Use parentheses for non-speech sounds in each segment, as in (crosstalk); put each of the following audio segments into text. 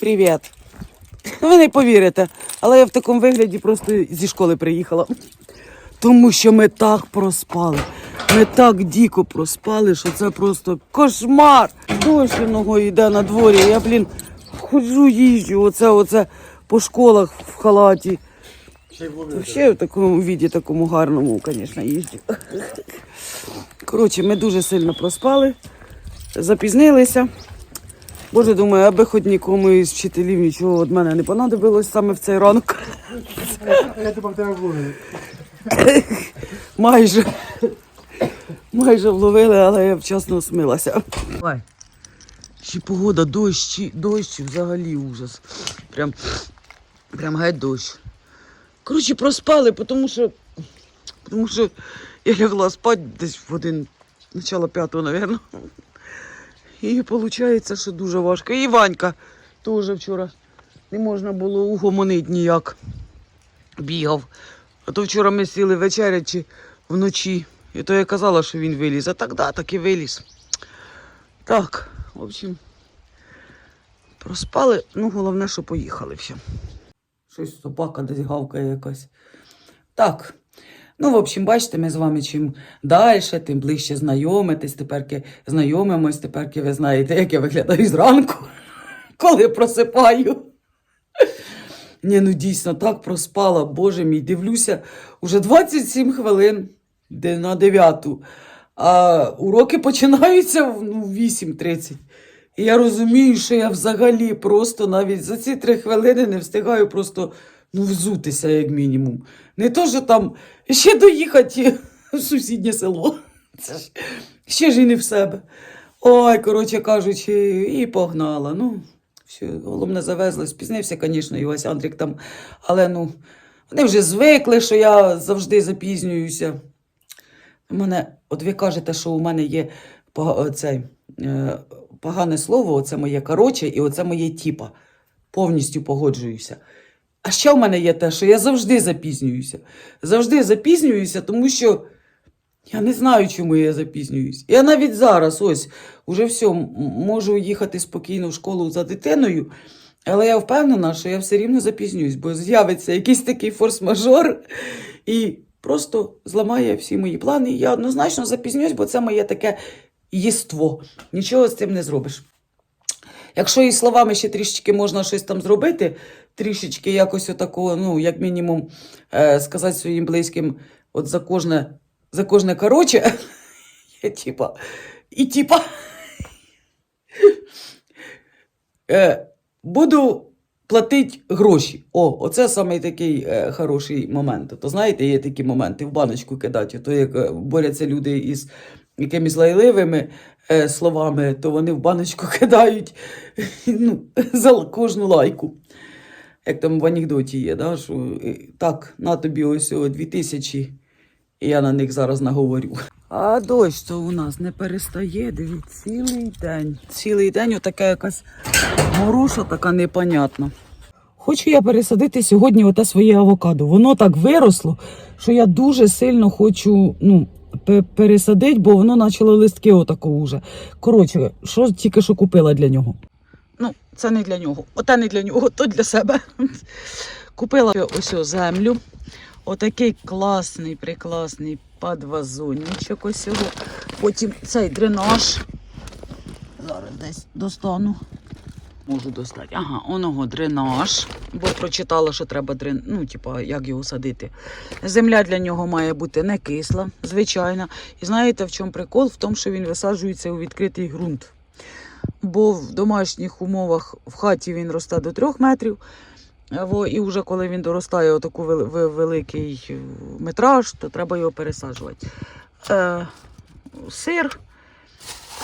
Привіт. Ви не повірите, але я в такому вигляді просто зі школи приїхала. Тому що ми так проспали. Ми так дико проспали, що це просто кошмар. Дощ ногою йде на дворі. Я, блін, ходжу, їжджу, оце, оце по школах в халаті. Ще в такому віді, такому гарному, звісно, їжджу. Коротше, ми дуже сильно проспали, запізнилися. Боже, думаю, аби хоч нікому із вчителів нічого від мене не понадобилось саме в цей ранок. Я тебе в тебе вловив. Майже. Майже вловили, але я вчасно смилася. Давай. Ще погода, дощ, дощ взагалі ужас. Прям, прям геть дощ. Коротше, проспали, тому що, тому що я лягла спати десь в один, начало п'ятого, мабуть. І виходить, що дуже важко. І Ванька теж вчора не можна було угомонити ніяк. Бігав. А то вчора ми сіли вечерячи вночі. І то я казала, що він виліз. А так, да, так і виліз. Так, в общем, проспали. Ну, головне, що поїхали все. Щось собака десь гавкає якась. Так. Ну, в общем, бачите, ми з вами чим далі, тим ближче знайомитись. Тепер знайомимось, тепер ви знаєте, як я виглядаю зранку, (laughs) коли просипаю. Ні, ну дійсно так проспала, боже мій, дивлюся, уже 27 хвилин на 9. А уроки починаються в ну, в 8.30. І я розумію, що я взагалі просто навіть за ці три хвилини не встигаю просто ну, взутися, як мінімум. Не то, що там ще доїхати в сусіднє село. Це ж ще ж і не в себе. Ой, коротше кажучи, і погнала. Ну, все, головне завезли. Спізнився, звісно, і Вася Андрік там. Але ну, вони вже звикли, що я завжди запізнююся. Мене, от ви кажете, що у мене є цей, е, погане слово, оце моє короче, і оце моє тіпа. Повністю погоджуюся. А ще в мене є те, що я завжди запізнююся. Завжди запізнююся, тому що я не знаю, чому я запізнююсь. Я навіть зараз, ось, уже все, можу їхати спокійно в школу за дитиною, але я впевнена, що я все рівно запізнююсь, бо з'явиться якийсь такий форс-мажор і просто зламає всі мої плани. Я однозначно запізнююсь, бо це моє таке єство. Нічого з цим не зробиш. Якщо і словами ще трішечки можна щось там зробити, трішечки якось отакого, ну, як мінімум, е, сказати своїм близьким, от за кожне, за кожне короче, (laughs) я типа, і типа, (laughs) е, буду платити гроші. О, оце саме такий е, хороший момент. То знаєте, є такі моменти в баночку кидати. То як е, борються люди із якимись лайливими словами, то вони в баночку (laughs) кидають ну, за кожну лайку. Як там в анекдоті є, да, що е, так, на тобі ось дві тисячі, і я на них зараз наговорю. А дощ то у нас не перестає, дивіться, цілий день. Цілий день отака якась моруша, така непонятна. Хочу я пересадити сьогодні оте своє авокадо. Воно так виросло, що я дуже сильно хочу ну, пересадити, бо воно почало листки отако уже. Коротше, що тільки що купила для нього. Ну, це не для нього. Оте не для нього, то для себе. Купила ось землю. Отакий класний, прекрасний подвазонничок ось його. Потім цей дренаж. Зараз десь достану. Можу достати. Ага, оного дренаж, бо прочитала, що треба дрен... ну, типа, як його садити. Земля для нього має бути не кисла, звичайно. І знаєте, в чому прикол? В тому, що він висаджується у відкритий ґрунт. Бо в домашніх умовах в хаті він росте до 3 метрів. І вже коли він доростає отаку великий метраж, то треба його пересаджувати. Е, сир,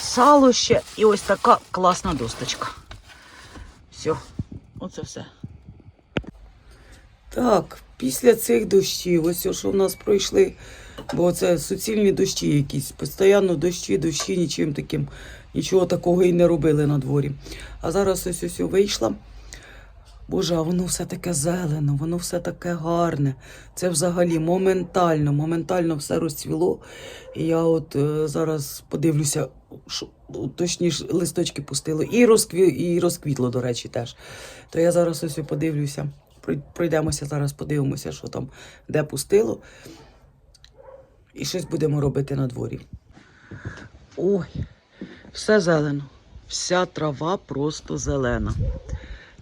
сало ще і ось така класна досточка. Все, оце все. Так, після цих дощів, ось що в нас пройшли, бо це суцільні дощі якісь, постійно дощі, дощі, нічим таким, нічого такого і не робили на дворі. А зараз ось ось вийшла. Боже, а воно все таке зелено, воно все таке гарне. Це взагалі моментально, моментально все розцвіло. І я от е, зараз подивлюся, що, ну, точніше, листочки пустило. І, розкві, і розквітло, до речі, теж. То я зараз ось подивлюся. Пройдемося зараз, подивимося, що там, де пустило. І щось будемо робити на дворі. Ой, все зелено. Вся трава просто зелена.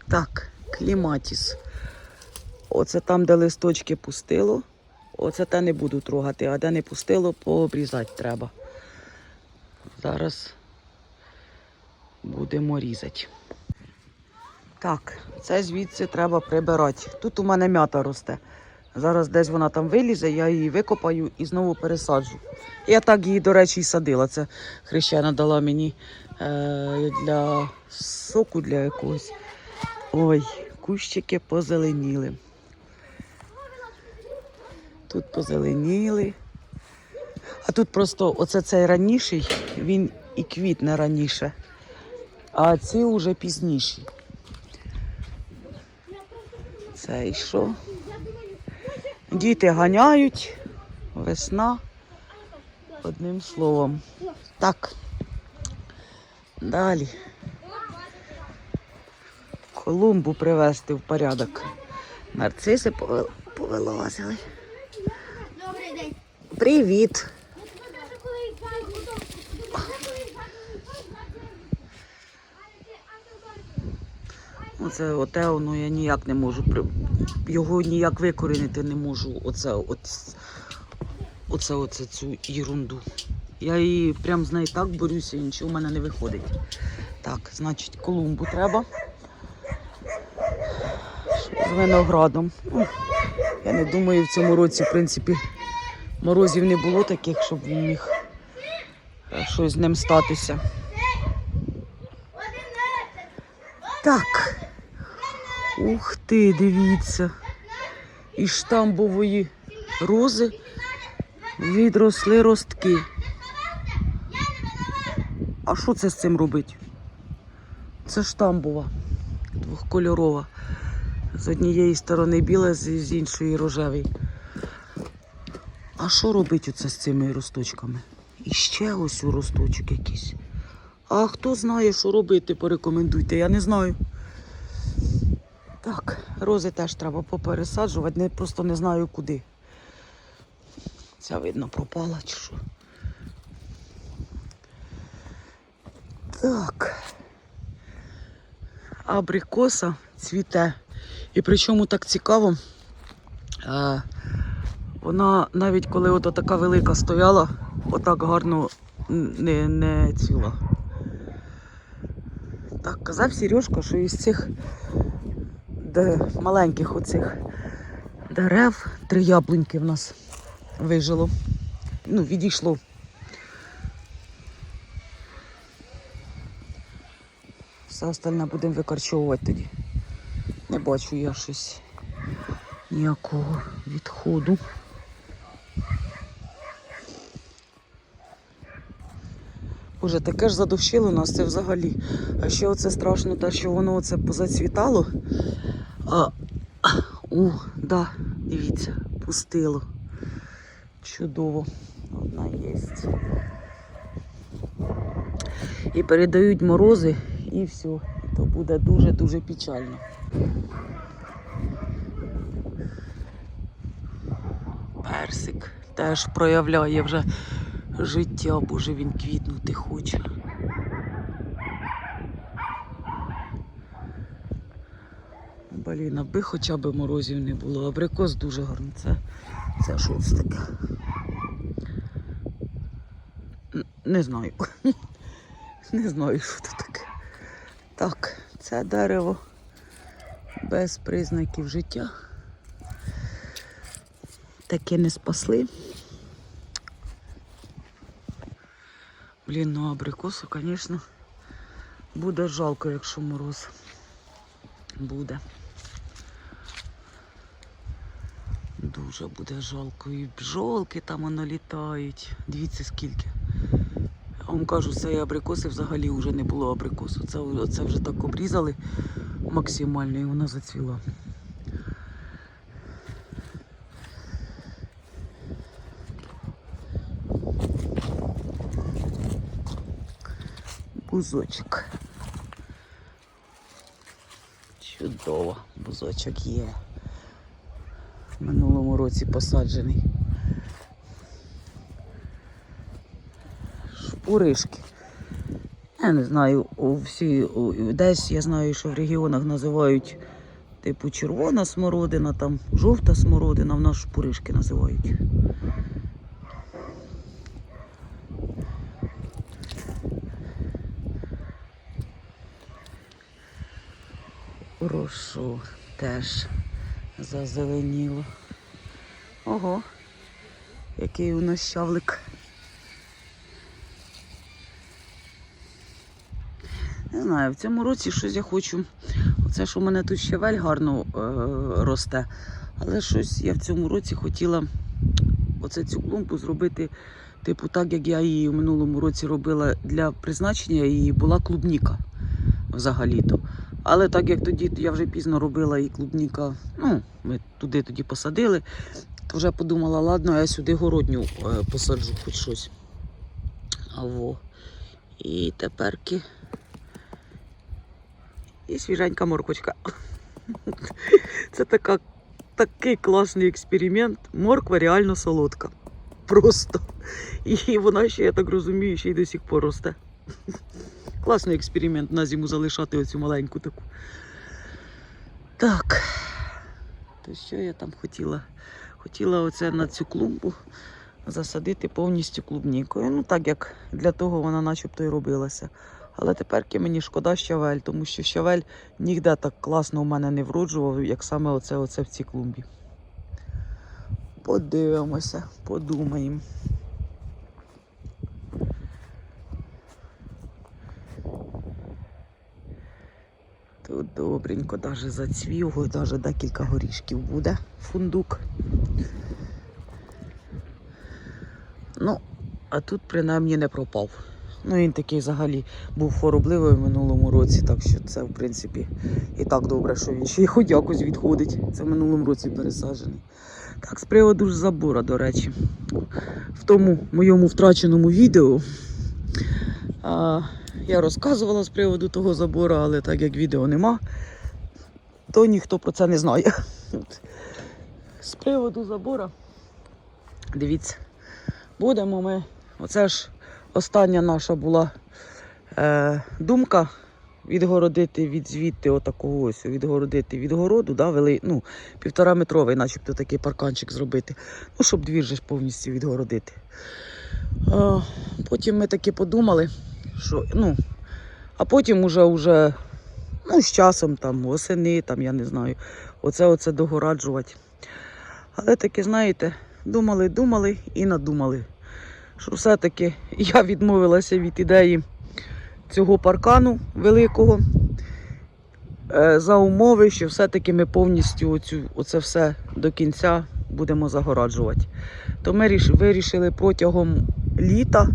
Так, кліматіс. Оце там, де листочки пустило. Оце те не буду трогати, а де не пустило, пообрізати треба. Зараз будемо різати. Так, це звідси треба прибирати. Тут у мене м'ята росте. Зараз десь вона там вилізе, я її викопаю і знову пересаджу. Я так її, до речі, і садила. Це хрещена дала мені е, для соку для якогось. Ой, кущики позеленіли. Тут позеленіли. А тут просто оце цей раніший, він і квітне раніше. А ці вже пізніші. Це і що? Діти ганяють, весна. Одним словом. Так. Далі. Колумбу привести в порядок. Нарциси повилазили. Привіт. Оце оте воно я ніяк не можу. Його ніяк викорінити не можу. Оце, оце, оце цю ерунду. Я її прям з нею так борюся, і нічого в мене не виходить. Так, значить, колумбу треба. З виноградом. Ну, я не думаю, в цьому році, в принципі, морозів не було таких, щоб він міг е, щось з ним статися. Так. Ух ти, дивіться. Із штамбової рози відросли ростки. А що це з цим робить? Це штамбова, двохкольорова. З однієї сторони біла, з іншої рожевий. А що робить оце з цими росточками? І ще ось у росточок якийсь. А хто знає, що робити, порекомендуйте, я не знаю. Так, рози теж треба попересаджувати, не, просто не знаю куди. Ця, видно, пропала чи що. Так. Абрикоса цвіте. І причому так цікаво. Е, вона навіть коли от така велика стояла, отак гарно не, не цвіла. Так, казав Сережка, що із цих де, маленьких оцих дерев три яблуньки в нас вижило. Ну, відійшло. Все остальне будемо викорчовувати тоді. Не бачу я щось ніякого відходу. Боже, таке ж задовщило нас це взагалі. А ще оце страшно, те, що воно оце позацвітало. О, да, дивіться, пустило. Чудово. Одна є. І передають морози, і все. То буде дуже-дуже печально. Персик теж проявляє вже життя, боже, він квітнути хоче. Блін, аби хоча б морозів не було. Абрикос дуже гарний. Це, це що таке? Не знаю. (laughs) Не знаю, що це таке. Так, це дерево без признаків життя. Таке не спасли. Блін, ну абрикосу, звісно, буде жалко, якщо мороз буде. Дуже буде жалко. І бджолки там воно літають. Дивіться скільки. Я вам кажу, цієї абрикоси взагалі вже не було абрикосу. Це, це вже так обрізали. максимально і вона зацвіла. Бузочок. Чудово, бузочок є. Році посаджений. Шпуришки. Я не знаю, у всі, у- десь я знаю, що в регіонах називають типу червона смородина, там жовта смородина, в нас шпуришки називають. Хорошо, теж зазеленіло. Ого, який у нас щавлик. Не знаю, в цьому році щось я хочу. Оце ж у мене тут щавель гарно е, росте. Але щось я в цьому році хотіла оце цю клумбу зробити, типу, так як я її в минулому році робила для призначення, її була клубніка взагалі-то. Але так як тоді я вже пізно робила і клубніка, ну, ми туди тоді посадили, вже подумала, ладно, я сюди городню е, посаджу хоч щось. А во. І теперки. І свіженька морквочка. (laughs) Це така, такий класний експеримент. Морква реально солодка. Просто. І вона ще, я так розумію, ще й до сих пор росте. (laughs) Класний експеримент на зиму залишати оцю маленьку таку. Так. То що я там хотіла? Хотіла оце на цю клумбу засадити повністю клубнікою. Ну, так як для того вона начебто і робилася. Але тепер мені шкода щавель, тому що щавель ніде так класно у мене не вроджував, як саме оце, оце в цій клумбі. Подивимося, подумаємо. Тут добренько, навіть зацвів, навіть декілька горішків буде фундук. Ну, а тут принаймні не пропав. Ну, він такий взагалі був хворобливий в минулому році, так що це, в принципі, і так добре, що він ще й хоч якось відходить. Це в минулому році пересаджений. Так, з приводу ж забора, до речі, в тому моєму втраченому відео а, я розказувала з приводу того забору, але так як відео нема, то ніхто про це не знає. З приводу забора, дивіться, будемо ми. Оце ж остання наша була е, думка відгородити від звідти отакого ось, відгородити від городу, да, вели, ну, півтора метровий, начебто такий парканчик зробити. Ну, щоб двір же повністю відгородити. Е, потім ми таки подумали, що, ну, а потім уже, уже ну, з часом там, осени, там, я не знаю, оце оце догораджувати. Але таки, знаєте, думали, думали і надумали що все-таки я відмовилася від ідеї цього паркану великого е, за умови, що все-таки ми повністю оцю, оце все до кінця будемо загораджувати. То ми вирішили протягом літа,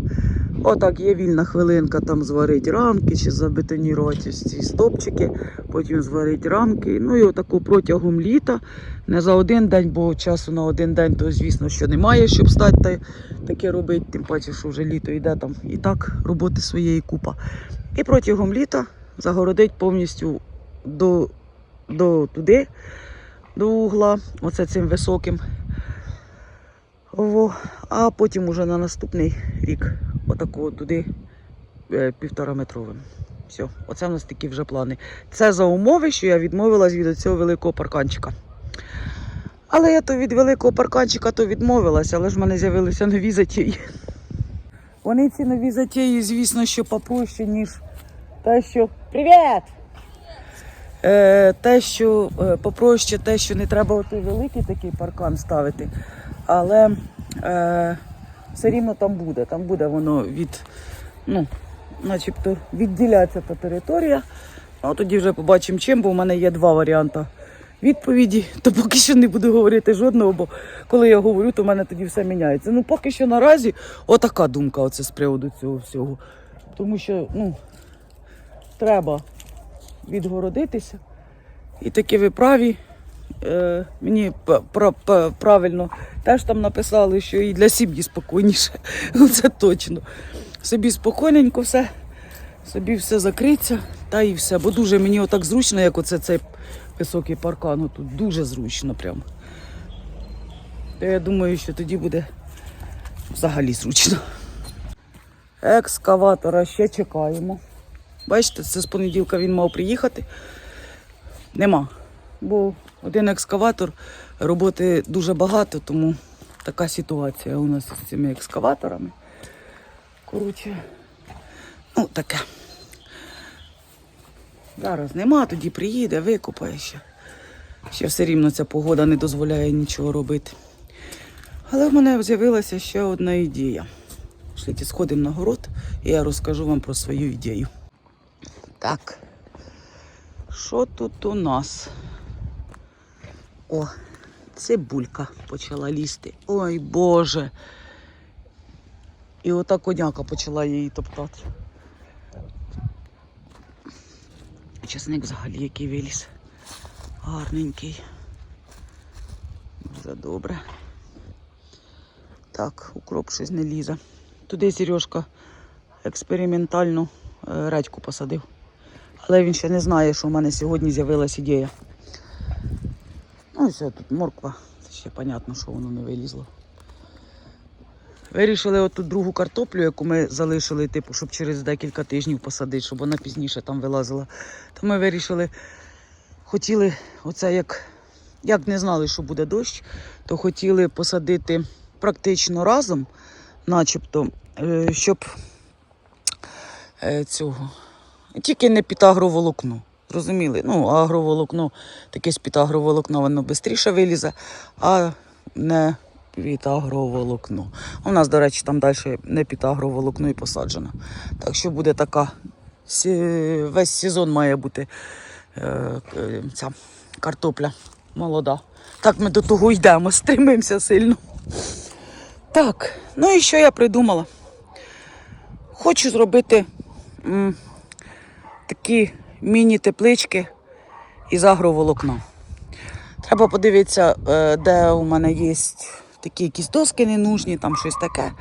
отак є вільна хвилинка, там зварити рамки чи забетонірувати ці стопчики, потім зварити рамки. Ну і отако протягом літа, не за один день, бо часу на один день, то звісно, що немає, щоб стати та таке робити, тим паче, що вже літо йде там і так роботи своєї купа. І протягом літа загородить повністю до, до туди, до угла, оце цим високим. А потім уже на наступний рік отакого туди е, півтора метровим. Все, оце в нас такі вже плани. Це за умови, що я відмовилась від цього великого парканчика. Але я то від великого парканчика то відмовилася, але ж в мене з'явилися нові затії. Вони ці нові затії, звісно, що попроще, ніж те, що. Привіт! Е, те, що е, попроще, те, що не треба отой великий такий паркан ставити. Але е, все рівно там буде. Там буде воно від, ну, начебто відділяється та територія. А тоді вже побачимо чим, бо в мене є два варіанти відповіді. (laughs) То поки що не буду говорити жодного, бо коли я говорю, то в мене тоді все міняється. Ну, поки що наразі отака думка оце з приводу цього всього. Тому що, ну, треба відгородитися. І таки ви праві. Е, мені правильно теж там написали, що і для сім'ї спокійніше. (laughs) Ну, Це точно. Собі спокійненько все, собі все закриться, та і все. Бо дуже мені отак зручно, як оце цей високий паркан. Тут дуже зручно прямо. То я думаю, що тоді буде взагалі зручно. Екскаватора ще чекаємо. Бачите, це з понеділка він мав приїхати. Нема. Бо один екскаватор, роботи дуже багато, тому така ситуація у нас з цими екскаваторами. Коротше, ну таке. Зараз нема, тоді приїде, викопає ще. Ще все рівно ця погода не дозволяє нічого робити. Але в мене з'явилася ще одна ідея. Шліть, сходимо на город, і я розкажу вам про свою ідею. Так. Що тут у нас? О, цибулька почала лізти. Ой Боже. І ота коняка почала її топтати. Часник взагалі який виліз. Гарненький. Дуже добре. Так, укроп щось не лізе. Туди Сережка експериментальну е, редьку посадив. Але він ще не знає, що в мене сьогодні з'явилась ідея. Ну тут морква. Ще понятно, що воно не вилізло. Вирішили оту другу картоплю, яку ми залишили, типу, щоб через декілька тижнів посадити, щоб вона пізніше там вилазила. То ми вирішили, хотіли, оце як, як не знали, що буде дощ, то хотіли посадити практично разом, начебто, е, щоб е, цього. Тільки не під агроволокно. Зрозуміли? Ну, агроволокно, таке з під агроволокна воно швидше вилізе, а не під агроволокно. У нас, до речі, там далі не під агроволокно і посаджено. Так що буде така. Весь сезон має бути е, ця картопля молода. Так ми до того йдемо, стримуємося сильно. Так, ну і що я придумала? Хочу зробити м, такі міні-теплички із агроволокна. Треба подивитися, е, де у мене є такі якісь доски ненужні, там щось таке.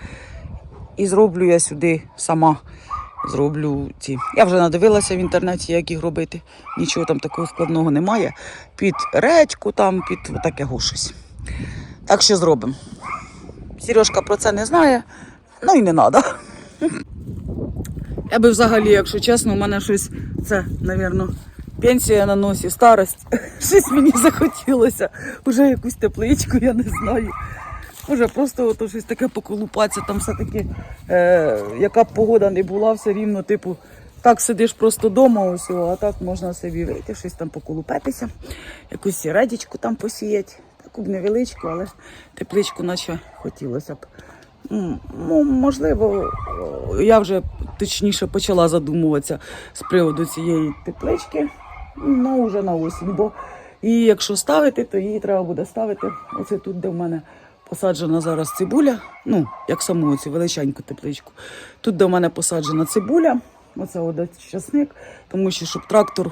І зроблю я сюди сама. Зроблю ці. Я вже надивилася в інтернеті, як їх робити. Нічого там такого складного немає. Під редьку, там, під таке щось. Так що зробимо. Сережка про це не знає, ну і не треба. Я би взагалі, якщо чесно, у мене щось це, напевно, пенсія на носі, старость. (laughs) Щось мені захотілося. Уже якусь тепличку, я не знаю. Може, просто ото щось таке поколупатися, там все-таки, е, яка б погода не була, все рівно, типу, так сидиш просто вдома, ось, а так можна собі вийти, щось там поколупатися, якусь редічку там посіяти. Таку б невеличку, але тепличку наче хотілося б. Ну, можливо, я вже точніше почала задумуватися з приводу цієї теплички, ну вже на осінь. Бо її, якщо ставити, то її треба буде ставити. Оце тут, де в мене посаджена зараз цибуля. Ну, як саму цю величеньку тепличку. Тут, де в мене посаджена цибуля, оце один часник, тому що щоб трактор.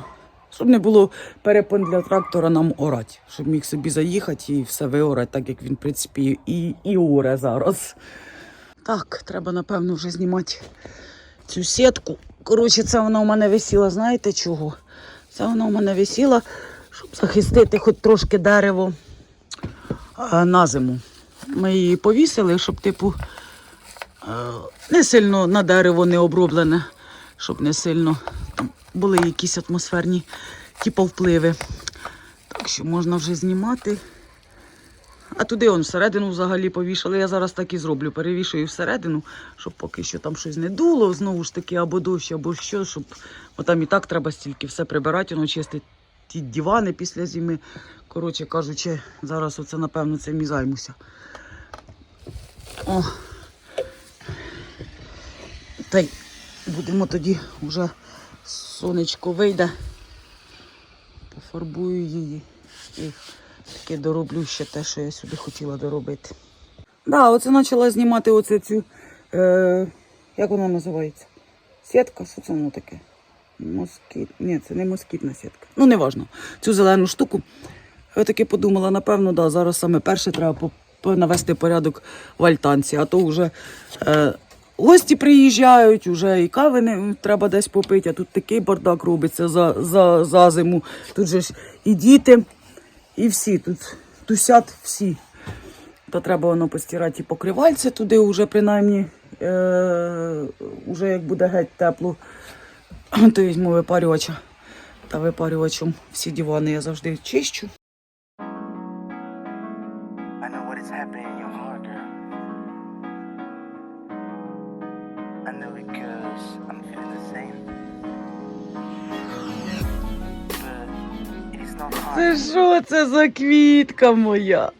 Щоб не було перепон для трактора нам орати, щоб міг собі заїхати і все виорати, так як він, в принципі, і, і оре зараз. Так, треба, напевно, вже знімати цю сітку. Коротше, це вона у мене висіла, знаєте чого? Це вона у мене висіла, щоб захистити хоч трошки дерево на зиму. Ми її повісили, щоб, типу, е, не сильно на дерево не оброблене, щоб не сильно були якісь атмосферні типу, впливи. Так що можна вже знімати. А туди он всередину взагалі повішали. Я зараз так і зроблю. Перевішую всередину, щоб поки що там щось не дуло, знову ж таки, або дощ, або що, щоб бо там і так треба стільки все прибирати, воно чистить ті дивани після зими. Коротше кажучи, зараз оце, напевно, цим і займуся. О. Та й будемо тоді вже сонечко вийде. Пофарбую її. І таке дороблю ще те, що я сюди хотіла доробити. Так, да, оце почала знімати оце цю. Е, як вона називається? Сітка, що це воно таке? Москіт. Ні, це не москітна сітка. Ну, не важно. Цю зелену штуку. Я таки подумала, напевно, да, зараз саме перше треба навести порядок в альтанці, а то вже е, гості приїжджають, вже і кави не треба десь попити, а тут такий бардак робиться за, за, за зиму. Тут же ж і діти, і всі тут тусять всі. То треба воно постирати і покривальце туди, вже принаймні, е, уже як буде геть тепло, (clears throat) то візьму випарювача. Та випарювачем всі дивани я завжди чищу. Що це за квітка моя?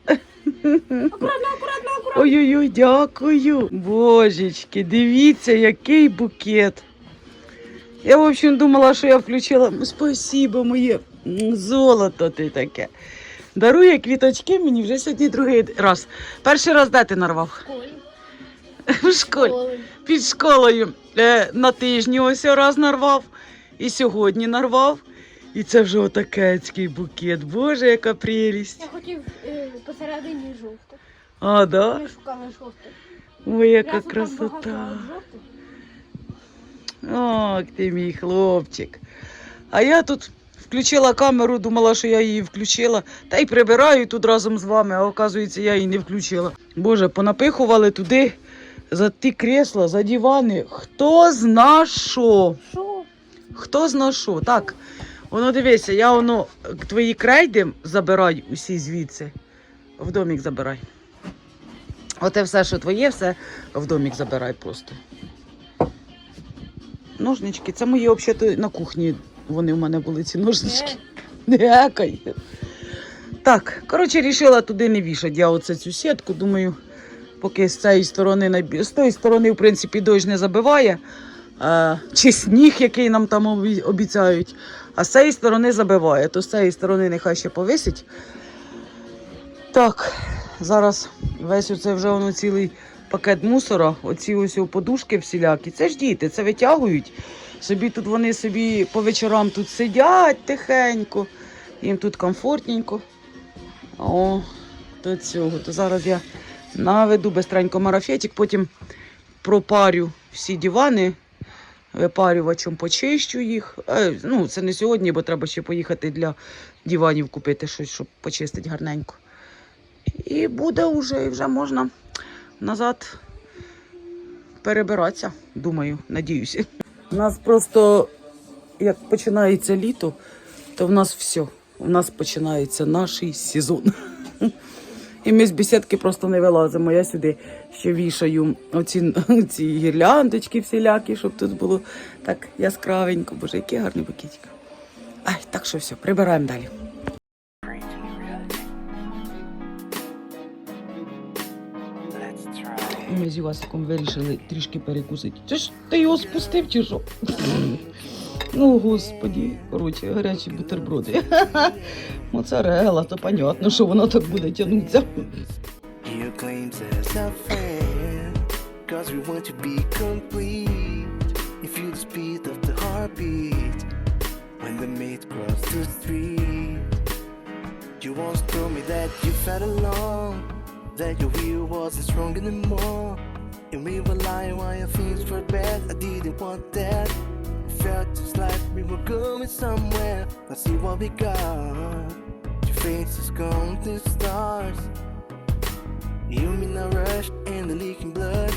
Ой-ой-ой, дякую. Божечки, дивіться, який букет. Я, в общем, думала, що я включила. Спасибо, моє золото ти таке. Дарує квіточки мені вже сьогодні другий раз. Перший раз де ти нарвав? В школі. Під школою. Е, на тижні ось раз нарвав. І сьогодні нарвав. І це вже отакецький букет. Боже, яка прелість. Я хотів е, посередині жовтих. А, да? Ми шукали жовтих. Ой, яка М'ясо красота. Ох, ти мій хлопчик. А я тут включила камеру, думала, що я її включила. Та й прибираю тут разом з вами, а оказується, я її не включила. Боже, понапихували туди за ті крісла, за дивани. Хто зна? Що? Хто зна що? Так, воно дивися, я воно е, твої крейди забирай усі звідси. В домік забирай. Оте все, що твоє, все в домік забирай просто. Ножнички, це мої взагалі на кухні. Вони в мене були ці ножнички. Не гекай. Так, коротше, рішила туди не вішати. Я оце цю сітку, думаю, поки з цієї сторони з тої сторони, в принципі, дощ не забиває. А, чи сніг, який нам там обіцяють, а з цієї сторони забиває, то з цієї сторони нехай ще повисить. Так, зараз весь оце вже воно цілий пакет мусора, оці ось подушки всілякі. Це ж діти, це витягують. Собі тут вони собі по вечорам тут сидять тихенько, їм тут комфортненько. О, до цього. То зараз я наведу бистренько марафетик, потім пропарю всі дивани, випарювачем почищу їх. Е, ну, це не сьогодні, бо треба ще поїхати для диванів купити щось, щоб почистити гарненько. І буде вже, і вже можна назад перебиратися, думаю, надіюся. У нас просто, як починається літо, то в нас все. У нас починається наш сезон. І ми з бесідки просто не вилазимо. Я сюди ще вішаю оці, (laughs) оці гірляндочки всілякі, щоб тут було так яскравенько. Боже, який гарний букетик. Ай, так що все, прибираємо далі. Ми з Івасиком вирішили трішки перекусити. Це ж ти його спустив чи що? (laughs) Ну, господі, коротше, гарячі бутерброди. Моцарела, то понятно, що воно так буде тягнутися. When the mate cross the street. You once told me that you felt alone, that your will wasn't strong anymore. And we were lying while your things were bad. I didn't want that. Felt like we were going somewhere. Now see what we got. Your face is gone to stars. You mean a rush and the leaking blood.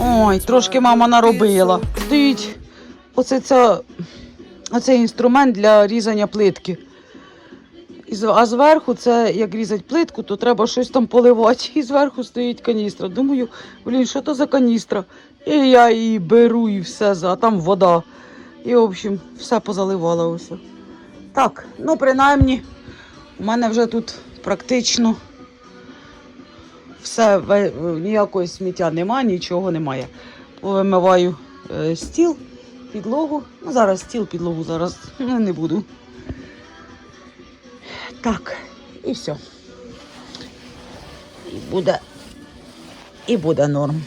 Ой, трошки мама наробила. Стоїть оце ця, оцей інструмент для різання плитки. А зверху це як різати плитку, то треба щось там поливати. І зверху стоїть каністра. Думаю, блін, що то за каністра? І я її беру і все, а там вода. І, в общем, все позаливала усе. Так, ну принаймні, у мене вже тут практично все, ніякого сміття немає, нічого немає. Повимиваю е, стіл, підлогу. Ну, зараз стіл, підлогу зараз не буду. Так, і все. І буде, і буде норм.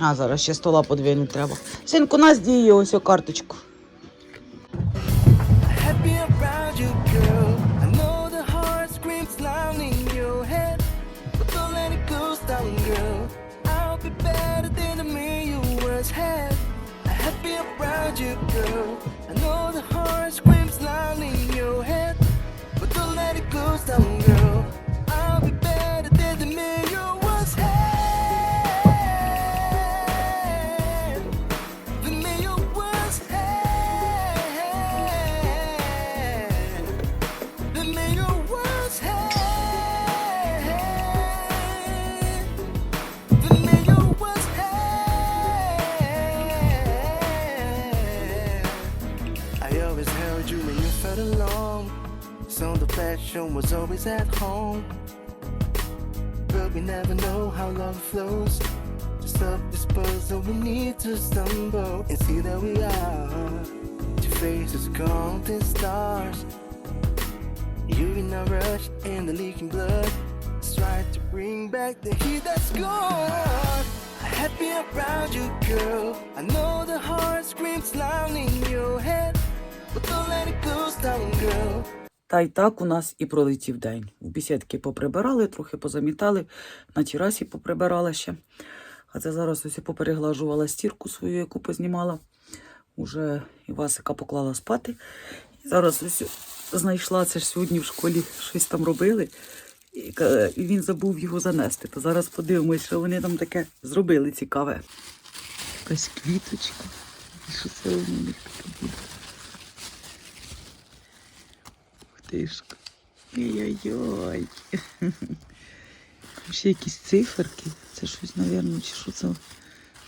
А зараз ще стола подвинути треба. Синку, нас діє ось о карточку. Was always at home. But we never know how love flows. To stop this puzzle, we need to stumble and see that we are. Two faces, counting stars. You in a rush and the leaking blood. Try to bring back the heat that's gone. Happy around you, girl. I know the heart screams loud in your head, but don't let it close down, girl. Та й так у нас і пролетів день. У бесідки поприбирали, трохи позамітали, на терасі поприбирала ще. А це зараз ось попереглажувала стірку свою, яку познімала. Уже Івасика поклала спати. І зараз ось знайшла, це ж сьогодні в школі щось там робили. І він забув його занести. То зараз подивимось, що вони там таке зробили цікаве. Якась квіточка. І що це у них таке буде? Ух. Ой-ой-ой. Ще якісь циферки. Це щось, мабуть, чи що це,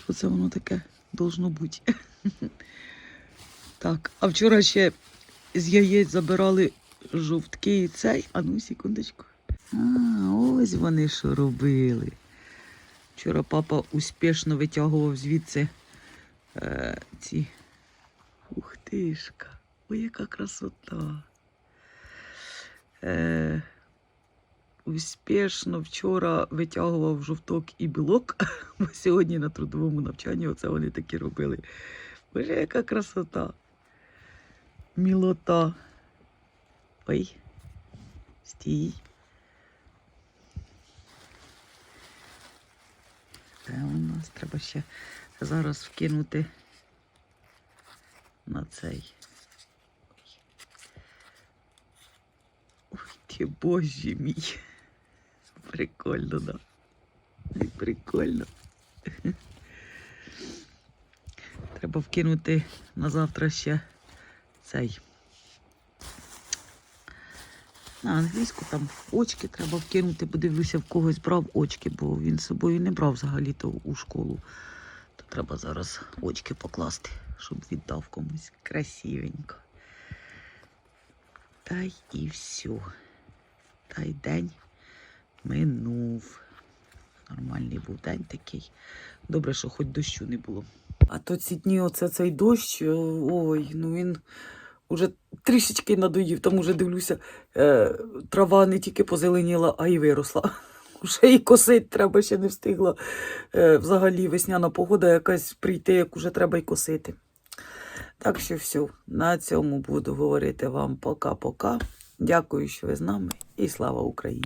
що це воно таке должно бути. Так, а вчора ще з яєць забирали жовтки і цей. А ну, секундочку. А, ось вони що робили. Вчора папа успішно витягував звідси е, ці. Ух тишка. Ой, яка красота. Е, успішно вчора витягував жовток і білок, (laughs) бо сьогодні на трудовому навчанні оце вони такі робили. Боже, яка красота. Мілота. Ой. Стій. Де у нас треба ще зараз вкинути на цей. Ой, ти боже мій. Прикольно, да. Прикольно. Треба вкинути на завтра ще цей. На англійську там очки треба вкинути, подивлюся, в когось брав очки, бо він з собою не брав взагалі-то у школу. То треба зараз очки покласти, щоб віддав комусь красивенько. Та й і все. Та й день минув. Нормальний був день такий. Добре, що хоч дощу не було. А то ці дні, оце цей дощ, ой, ну він уже трішечки надоїв. Там уже дивлюся, е, трава не тільки позеленіла, а й виросла. (laughs) Уже і косить треба, ще не встигла. Е, взагалі весняна погода якась прийти, як уже треба й косити. Так що все, на цьому буду говорити вам пока-пока. Дякую, що ви з нами, і слава Україні!